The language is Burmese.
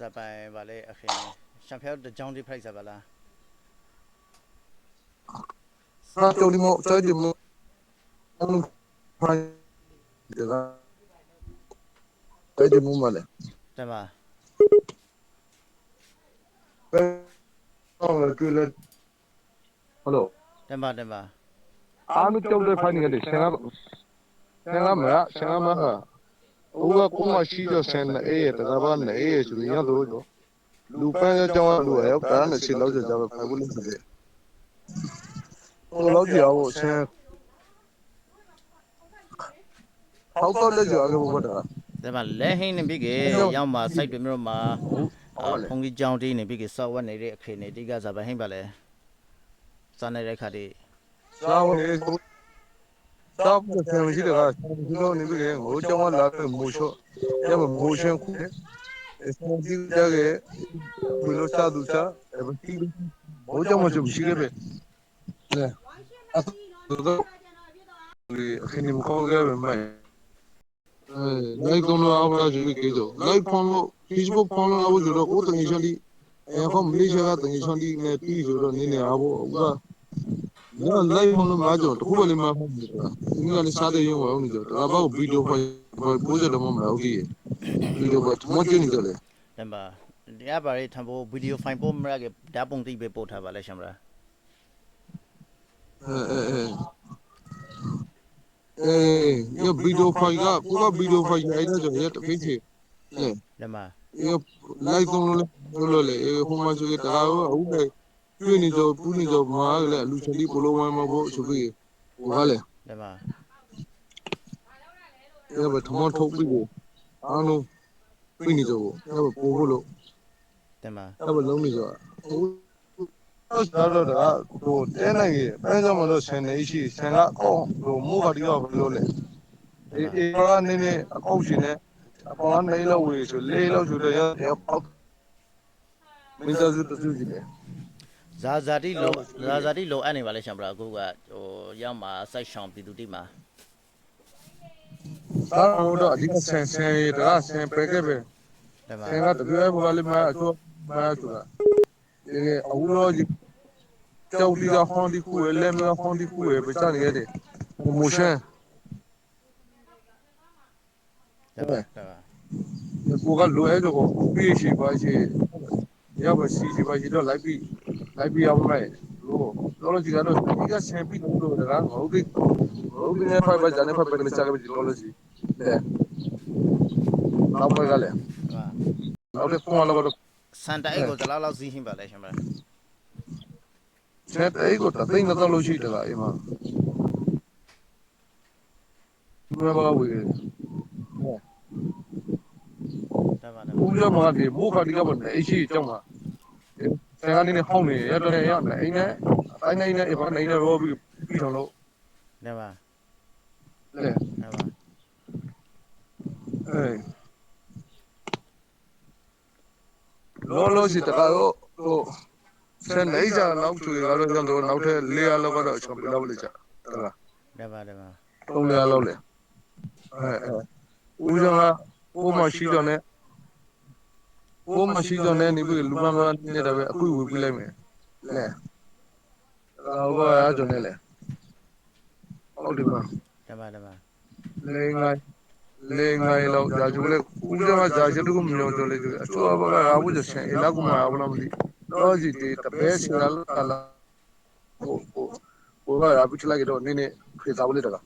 ဇပိုင်ဗာလေအခင်းရှမ်ဖျောက်တကြောင်ဒီ price ပါလားဟာကြော်ဒီမောကြော်ဒီမောအလုံးဖိုင်ဒါကကြော်ဒီမောမလဲတမဘယ်တော့လဲတွေ့လဲဟယ်လိုတမတမအားမကြောက်တဲ့ဖိုင်နေတယ်ဆင်ကဆင်ကမဆင်ကမ ဟာဟိုကကိုမရှိတော့ဆင်နေအေးတကဘာနေအေးဆိုရင်တော့တော့လူပန်းကြောင်းလူရောကားနဲ့စီလောက်ကြကြပဲဖိုင်ဘူးလို့ဆိုတယ်ဟိုလောက်ကြောက်ဆင်ဟောက်တော့လက်ကြောက်ဘောတာတမလဲဟင်းနေပြီကေရောက်မှာ site တွေမျိုးမှာအာဖုန်ကြီးကြောင်တီးနေပြီကေစောက်ဝက်နေတဲ့အခင်းနေတိကဇပိုင်ဟင်းပါလေစားနေတဲ့ခါဒီစာဝင်လေ စာပဆင်မရှိတကဒီလိုနေပြီလေဟိုကျောင်းကလာပြီးမိုးချော့ရမမိုးရှင်ခုစံဒီကြရဲ့ဘယ်လိုစာသူစာအဘတီဟိုကျောင်းမရှိခဲ့ပဲလေအဲ့တော့ဒီအခင်းမခေါ်ခဲ့ပဲမိုင်အဲလိုက်တော့တော့အားပါကြည့်ကြည့်တော့လိုက်ဖုန်းလို့ Facebook ဖုန်းလို့အားလို့တော့ကိုတငယ်ချင်းဒီအဲဟောမလေးရှားကတငယ်ချင်းဒီနဲ့ ပြီးဆိုတော့နင်းနေအားဖို့ဥက။ဒါလိုက်မလို့မကြောတခုပဲလေးမဟုတ်ဘူးကွာ။ဒီကနေ့စားတဲ့ရုံဝအောင်နေကြ။ဒါဘောက်ဗီဒီယိုဖိုင်ပို့ကြတယ်မမလားဟုတ်ကြီး။ဗီဒီယိုဖိုင်မကျနေတယ်လေတမတရားပါလေထံဖို့ဗီဒီယိုဖိုင်ပို့မရကေဓာတ်ပုံတိပဲပို့ထားပါလေရှမ်မလား။အဲအဲအဲအေးရဗီဒီယိုဖိုင်ကကိုကဗီဒီယိုဖိုင်ရိုက်တဲ့ကြောင့်ရတဖိတ်ချေ။အဲတမရလိုက်တော့လို့လို့လေဟိုမှာဆိုကြတာဟုတ် ကဲ့တွေ့နေကြပူးနေကြမှာလေလူချလီပိုလိုဝိုင်းမဖို့ဆိုပြီးဟိုကလေတမရဘထမထုတ်ပြီးအားလုံးပြီးနေကြဘူးရဘပို့ဖို့လို့တမအဲ့ဘလုံးနေကြဟိုတော့တော့ဒါဟိုတဲနိုင်ရဲ့ပန်းစမလို့ဆန်နေရှိဆန်ကအကောဟိုမိုးခါတီးတော့ဘယ်လိုလဲအေးအေးကနေနေအကောက်ရှင်နေအပေါ်ကနေလောက်ဝေဆိုလေးလောက်ဆိုတော့ရပေါက်မင်းသားစုတူကြည့်တယ် ဇာဇာတိလောဇာဇာတိလောအဲ့နေပါလေရှမ်မလားအခုကဟိုရောက်မှာ site ရှောင်းပြည်သူတိမှာသာဟိုတော့အဓိကဆန်ဆန်ရတာဆန်ပဲခဲ့ပဲတမဆန်ကတကယ်ဘာလဲမအချို့မဆိုတာဒီအဝလို့ကြောက်လီကဟွန်ဒီကူလဲမဟွန်ဒီကူပဲစနေရတယ် promotion တမတမကိုကလိုအဲတော့ပြီးရှိပါရှိရောက်ပါစီစီပါရှိတော့လိုက်ပြီး လိုက်ပြီးအောင်မယ်လို့လောလောကြီးကတော့ဒီကဆင်ပြီးလို့တကားဟုတ်ပြီဟုတ်ပြီနဲ့ဖိုက်ပါဂျာနဲ့ဖိုက်ပါကလေးစားပြီးလောလောကြီးတဲ့နောက်ပဲကလည်းတမနောက်တဲ့ပုံလောက် တော့စန်တိုင်ကိုဇလားလောက်စီးဟင်းပါလေရှမ်မလားဆက်တဲ့ကိုတသိန်းတော့လို့ရှိတကားအိမ်မှာဘယ်မှာဝေးတမတမဦးရမကဒီမိုးခါဒီကဘာနေရှိကြောင်းမှာဆယ်ကနေဟောင်းနေရတော့ရမယ်အိမ်နဲ့အိုင်းနေနဲ့ဘာနေနဲ့ရောပြီးပြီးတော့လို့တမလေတမအေးလောလောစီတကတော့ဟိုဆယ်နေကြနောက်ချူရတော့ကျွန်တော်နောက်ထပ်၄ရလောက်ကတော့ချက်ပြလောက်လေကြတလားတမတမ၃ရလောက်လေအဲအဲဦးကြောင့်ကဟိုမရှိတော့နဲ့ ဟိုမရှိတော့နဲ့နေပြီးလူမမနေတဲ့ပဲအခုဝေပြီးလိုက်မယ်လေတော့ဘာအကြောင်းလဲဟုတ်တယ်ပါတမတမလေငါလေငါလောက်ဂျာကျူလေဦးကြောင့်ဂျာကျတူမလို့တော့လေအချို့ဘာကအာဘူးစင်အလာကူမအာဘူးလားမသိတော့စီတေတပဲစင်လာလာဟိုဟိုဟိုကအဘူးချလိုက်တော့နင်းနေဖေးသားဘူးလေတက